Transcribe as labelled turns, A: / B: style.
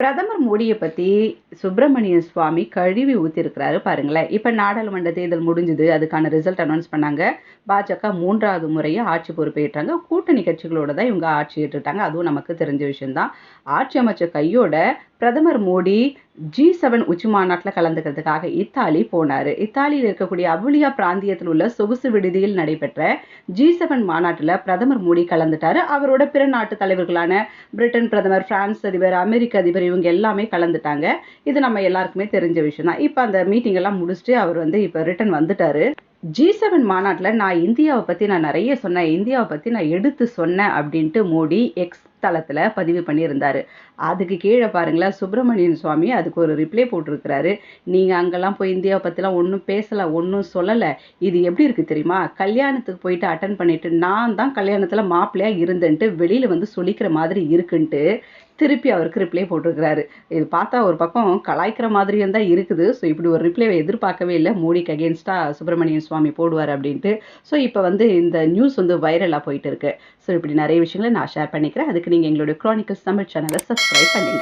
A: பிரதமர் மோடியை பற்றி சுப்பிரமணிய சுவாமி கழுவி ஊற்றிருக்கிறாரு பாருங்களேன். இப்போ நாடாளுமன்ற தேர்தல் முடிஞ்சுது அதுக்கான ரிசல்ட் அனௌன்ஸ் பண்ணாங்க. பாஜக மூன்றாவது முறையாக ஆட்சி பொறுப்பேற்றாங்க. கூட்டணி கட்சிகளோட தான் இவங்க ஆட்சி ஏற்றுட்டாங்க அதுவும் நமக்கு தெரிஞ்ச விஷயம்தான். ஆட்சி அமைச்ச கையோட பிரதமர் மோடி ஜி செவன் உச்சி மாநாட்டில் கலந்துக்கிறதுக்காக இத்தாலி போனார். இத்தாலியில் இருக்கக்கூடிய அபுலியா பிராந்தியத்தில் உள்ள சொகுசு விடுதியில் நடைபெற்ற ஜி செவன் மாநாட்டில் பிரதமர் மோடி கலந்துட்டாரு. அவரோட பிற நாட்டு தலைவர்களான பிரிட்டன் பிரதமர் பிரான்ஸ் அதிபர் அமெரிக்க அதிபர் இவங்க எல்லாமே கலந்துட்டாங்க. இது நம்ம எல்லாருக்குமே தெரிஞ்ச விஷயம் தான். இப்போ அந்த மீட்டிங் எல்லாம் முடிச்சுட்டு அவர் வந்து இப்போ ரிட்டன் வந்துட்டாரு. ஜி செவன் மாநாட்டில் நான் இந்தியாவை பற்றி நான் நிறைய சொன்னேன். இந்தியாவை பற்றி நான் எடுத்து சொன்னேன் அப்படின்ட்டு மோடி எக்ஸ் தளத்தில் பதிவு பண்ணியிருந்தார். அதுக்கு கீழே பாருங்களேன் சுப்பிரமணியன் சுவாமி அதுக்கு ஒரு ரிப்ளை போட்டிருக்கிறாரு. நீங்கள் அங்கெல்லாம் போய் இந்தியாவை பற்றிலாம் ஒன்றும் பேசலை ஒன்றும் சொல்லலை. இது எப்படி இருக்குது தெரியுமா? கல்யாணத்துக்கு போயிட்டு அட்டன் பண்ணிட்டு நான் தான் கல்யாணத்தில் மாப்பிள்ளையாக இருந்தேன்ட்டு வெளியில் வந்து சொல்லிக்கிற மாதிரி இருக்குன்ட்டு திருப்பி அவருக்கு ரிப்ளை போட்டிருக்கிறாரு. இது பார்த்தா ஒரு பக்கம் கலாய்க்கிற மாதிரியும் தான் இருக்குது. ஸோ இப்படி ஒரு ரிப்ளை எதிர்பார்க்கவே இல்லை. மோடிக்கு அகேன்ஸ்டாக சுப்பிரமணியன் சுவாமி போடுவார் அப்படின்ட்டு. ஸோ இப்போ வந்து இந்த நியூஸ் வந்து வைரலாக போயிட்டு இருக்கு. ஸோ இப்படி நிறைய விஷயங்களை நான் ஷேர் பண்ணிக்கிறேன். அதுக்கு நீங்கள் எங்களுடைய க்ரானிக்கல்ஸ் தமிழ் சேனலை சப்ஸ்கிரைப் பண்ணுங்கள்